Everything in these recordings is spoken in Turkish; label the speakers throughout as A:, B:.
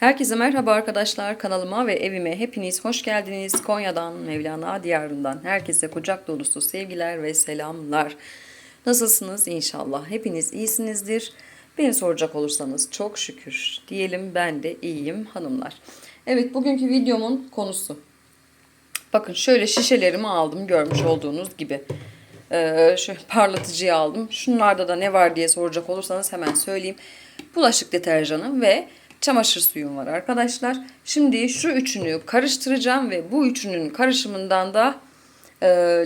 A: Herkese merhaba arkadaşlar. Kanalıma ve evime hepiniz hoş geldiniz. Konya'dan, Mevlana diyarından herkese kucak dolusu sevgiler ve selamlar. Nasılsınız inşallah? Hepiniz iyisinizdir. Beni soracak olursanız çok şükür diyelim ben de iyiyim hanımlar. Evet bugünkü videomun konusu. Bakın şöyle şişelerimi aldım görmüş olduğunuz gibi. Ee, şöyle parlatıcıyı aldım. Şunlarda da ne var diye soracak olursanız hemen söyleyeyim. Bulaşık deterjanı ve çamaşır suyum var arkadaşlar. Şimdi şu üçünü karıştıracağım ve bu üçünün karışımından da e,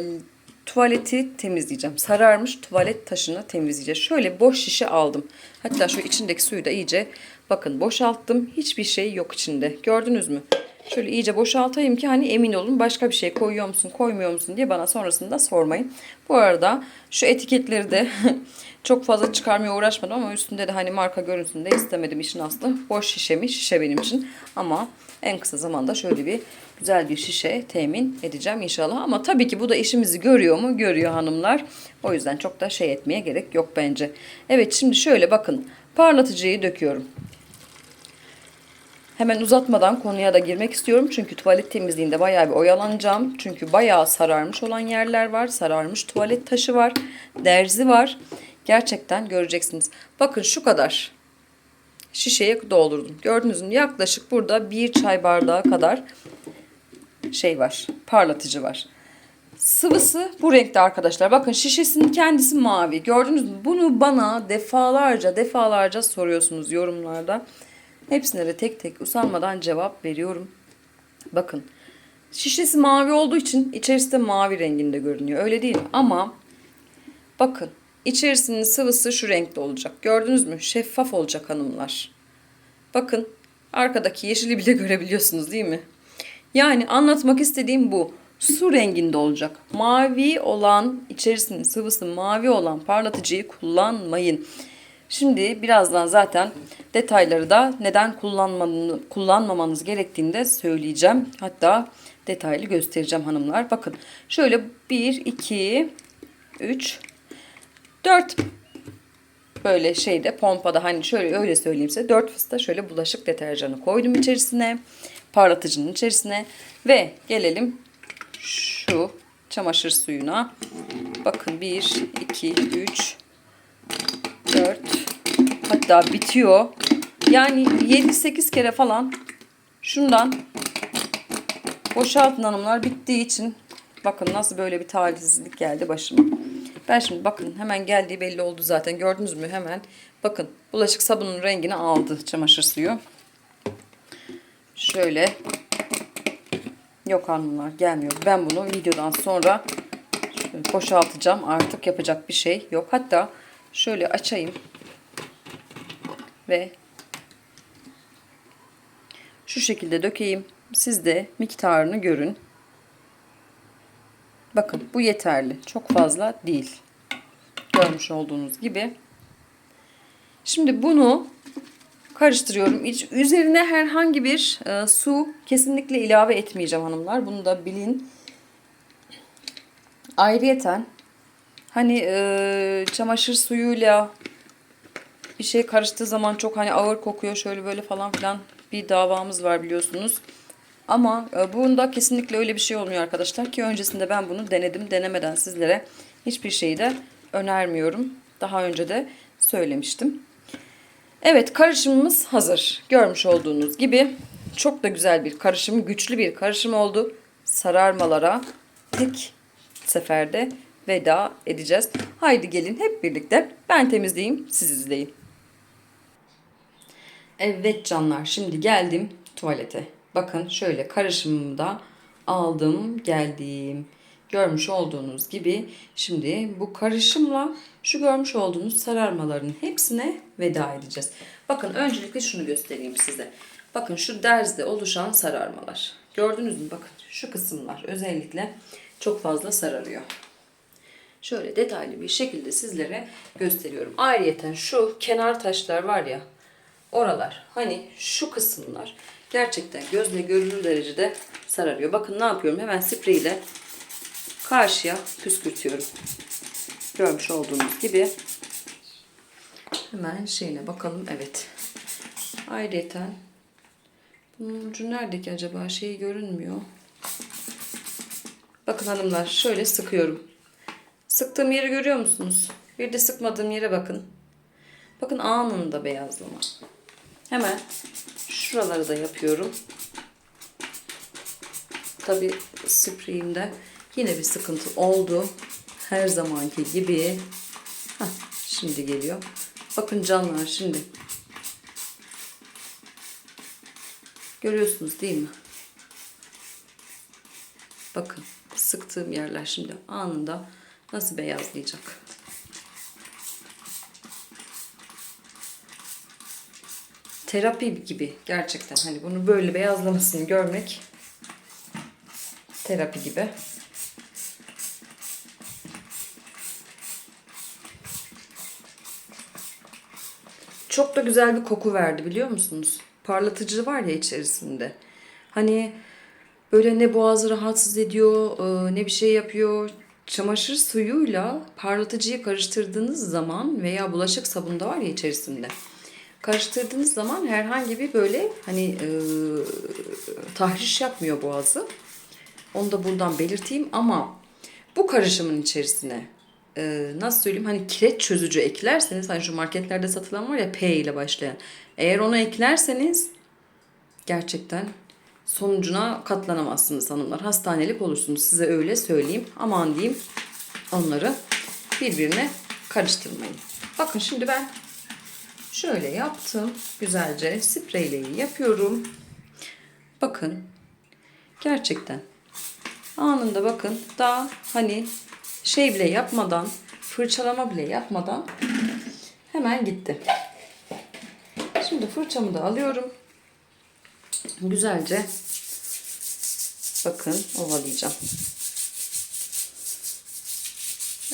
A: tuvaleti temizleyeceğim. Sararmış tuvalet taşını temizleyeceğiz. Şöyle boş şişe aldım. Hatta şu içindeki suyu da iyice bakın boşalttım. Hiçbir şey yok içinde. Gördünüz mü? Şöyle iyice boşaltayım ki hani emin olun başka bir şey koyuyor musun koymuyor musun diye bana sonrasında sormayın. Bu arada şu etiketleri de çok fazla çıkarmaya uğraşmadım ama üstünde de hani marka görünsün de istemedim işin aslı. Boş şişemi şişe benim için ama en kısa zamanda şöyle bir güzel bir şişe temin edeceğim inşallah. Ama tabii ki bu da işimizi görüyor mu? Görüyor hanımlar. O yüzden çok da şey etmeye gerek yok bence. Evet şimdi şöyle bakın parlatıcıyı döküyorum. Hemen uzatmadan konuya da girmek istiyorum. Çünkü tuvalet temizliğinde bayağı bir oyalanacağım. Çünkü bayağı sararmış olan yerler var. Sararmış tuvalet taşı var. Derzi var. Gerçekten göreceksiniz. Bakın şu kadar şişeye doldurdum. Gördünüz mü? Yaklaşık burada bir çay bardağı kadar şey var. Parlatıcı var. Sıvısı bu renkte arkadaşlar. Bakın şişesinin kendisi mavi. Gördünüz mü? Bunu bana defalarca defalarca soruyorsunuz yorumlarda. Hepsine de tek tek usanmadan cevap veriyorum. Bakın şişesi mavi olduğu için içerisi de mavi renginde görünüyor. Öyle değil mi? Ama bakın içerisinin sıvısı şu renkte olacak. Gördünüz mü? Şeffaf olacak hanımlar. Bakın arkadaki yeşili bile görebiliyorsunuz değil mi? Yani anlatmak istediğim bu. Su renginde olacak. Mavi olan, içerisinin sıvısı mavi olan parlatıcıyı kullanmayın. Şimdi birazdan zaten detayları da neden kullanmamanız gerektiğini de söyleyeceğim. Hatta detaylı göstereceğim hanımlar. Bakın şöyle 1, 2, 3, 4 böyle şeyde pompada hani şöyle öyle söyleyeyim size 4 fıstığa şöyle bulaşık deterjanı koydum içerisine. Parlatıcının içerisine ve gelelim şu çamaşır suyuna. Bakın 1, 2, 3, 4 hatta bitiyor. Yani 7-8 kere falan şundan boşaltın hanımlar bittiği için bakın nasıl böyle bir talihsizlik geldi başıma. Ben şimdi bakın hemen geldiği belli oldu zaten gördünüz mü hemen bakın bulaşık sabunun rengini aldı çamaşır suyu. Şöyle yok hanımlar gelmiyor. Ben bunu videodan sonra boşaltacağım artık yapacak bir şey yok. Hatta şöyle açayım ve şu şekilde dökeyim. Siz de miktarını görün. Bakın bu yeterli. Çok fazla değil. Görmüş olduğunuz gibi. Şimdi bunu karıştırıyorum. Üzerine herhangi bir e, su kesinlikle ilave etmeyeceğim hanımlar. Bunu da bilin. Ayrıyeten hani e, çamaşır suyuyla bir şey karıştığı zaman çok hani ağır kokuyor şöyle böyle falan filan bir davamız var biliyorsunuz. Ama e, bunda kesinlikle öyle bir şey olmuyor arkadaşlar ki öncesinde ben bunu denedim. Denemeden sizlere hiçbir şeyi de önermiyorum. Daha önce de söylemiştim. Evet karışımımız hazır. Görmüş olduğunuz gibi çok da güzel bir karışım, güçlü bir karışım oldu. Sararmalara tek seferde veda edeceğiz. Haydi gelin hep birlikte ben temizleyeyim siz izleyin. Evet canlar şimdi geldim tuvalete. Bakın şöyle karışımımı da aldım geldim. Görmüş olduğunuz gibi şimdi bu karışımla şu görmüş olduğunuz sararmaların hepsine veda edeceğiz. Bakın öncelikle şunu göstereyim size. Bakın şu derzde oluşan sararmalar. Gördünüz mü? Bakın şu kısımlar özellikle çok fazla sararıyor. Şöyle detaylı bir şekilde sizlere gösteriyorum. Ayrıyeten şu kenar taşlar var ya oralar hani şu kısımlar gerçekten gözle görülür derecede sararıyor. Bakın ne yapıyorum? Hemen spreyle karşıya püskürtüyorum. Görmüş olduğunuz gibi. Hemen şeyine bakalım. Evet. Ayrıyeten Bunun ucu nerede ki acaba? Şey görünmüyor. Bakın hanımlar şöyle sıkıyorum. Sıktığım yeri görüyor musunuz? Bir de sıkmadığım yere bakın. Bakın anında beyazlama. Hemen şuraları da yapıyorum. Tabi spreyimde yine bir sıkıntı oldu. Her zamanki gibi. Heh, şimdi geliyor. Bakın canlar şimdi. Görüyorsunuz değil mi? Bakın sıktığım yerler şimdi anında nasıl beyazlayacak. Terapi gibi gerçekten hani bunu böyle beyazlamasını görmek terapi gibi. Çok da güzel bir koku verdi biliyor musunuz? Parlatıcı var ya içerisinde. Hani böyle ne boğazı rahatsız ediyor, e, ne bir şey yapıyor. Çamaşır suyuyla parlatıcıyı karıştırdığınız zaman veya bulaşık sabunu da var ya içerisinde. Karıştırdığınız zaman herhangi bir böyle hani e, tahriş yapmıyor boğazı. Onu da buradan belirteyim ama bu karışımın içerisine e, nasıl söyleyeyim hani kireç çözücü eklerseniz hani şu marketlerde satılan var ya P ile başlayan. Eğer onu eklerseniz gerçekten sonucuna katlanamazsınız hanımlar. Hastanelik olursunuz size öyle söyleyeyim. Aman diyeyim onları birbirine karıştırmayın. Bakın şimdi ben şöyle yaptım. Güzelce spreyleyi yapıyorum. Bakın gerçekten anında bakın daha hani şey bile yapmadan fırçalama bile yapmadan hemen gitti. Şimdi fırçamı da alıyorum. Güzelce bakın ovalayacağım.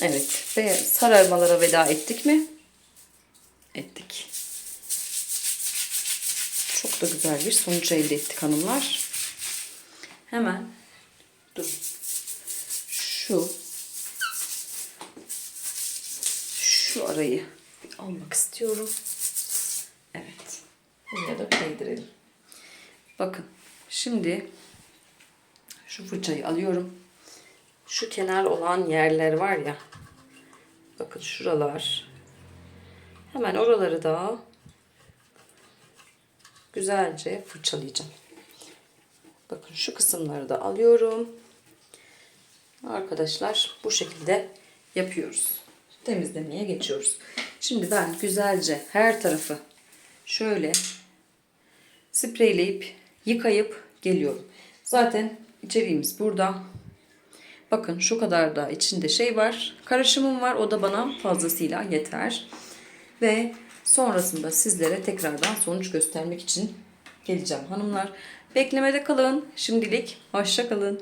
A: Evet ve sararmalara veda ettik mi? Ettik. Çok da güzel bir sonuç elde ettik hanımlar. Hemen dur. Şu şu arayı almak istiyorum. Evet. Buraya da değdirelim. Bakın şimdi şu fırçayı alıyorum. Şu kenar olan yerler var ya. Bakın şuralar. Hemen oraları da güzelce fırçalayacağım. Bakın şu kısımları da alıyorum. Arkadaşlar bu şekilde yapıyoruz. Temizlemeye geçiyoruz. Şimdi ben güzelce her tarafı şöyle spreyleyip yıkayıp geliyorum. Zaten içeriğimiz burada. Bakın şu kadar da içinde şey var. Karışımım var. O da bana fazlasıyla yeter. Ve sonrasında sizlere tekrardan sonuç göstermek için geleceğim hanımlar. Beklemede kalın. Şimdilik hoşça kalın.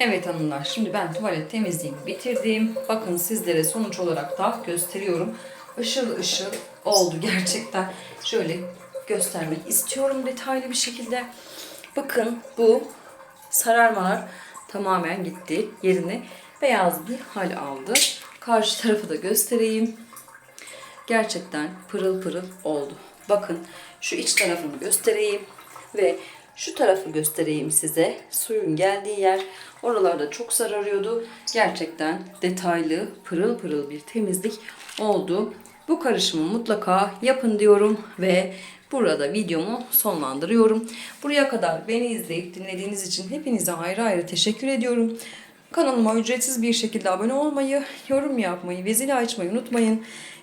A: Evet hanımlar şimdi ben tuvalet temizliğimi bitirdim. Bakın sizlere sonuç olarak da gösteriyorum. Işıl ışıl oldu gerçekten. Şöyle göstermek istiyorum detaylı bir şekilde. Bakın bu sararmalar tamamen gitti. Yerine beyaz bir hal aldı. Karşı tarafı da göstereyim. Gerçekten pırıl pırıl oldu. Bakın şu iç tarafını göstereyim ve şu tarafı göstereyim size. Suyun geldiği yer oralarda çok sararıyordu. Gerçekten detaylı pırıl pırıl bir temizlik oldu. Bu karışımı mutlaka yapın diyorum ve burada videomu sonlandırıyorum. Buraya kadar beni izleyip dinlediğiniz için hepinize ayrı ayrı teşekkür ediyorum. Kanalıma ücretsiz bir şekilde abone olmayı, yorum yapmayı ve zili açmayı unutmayın.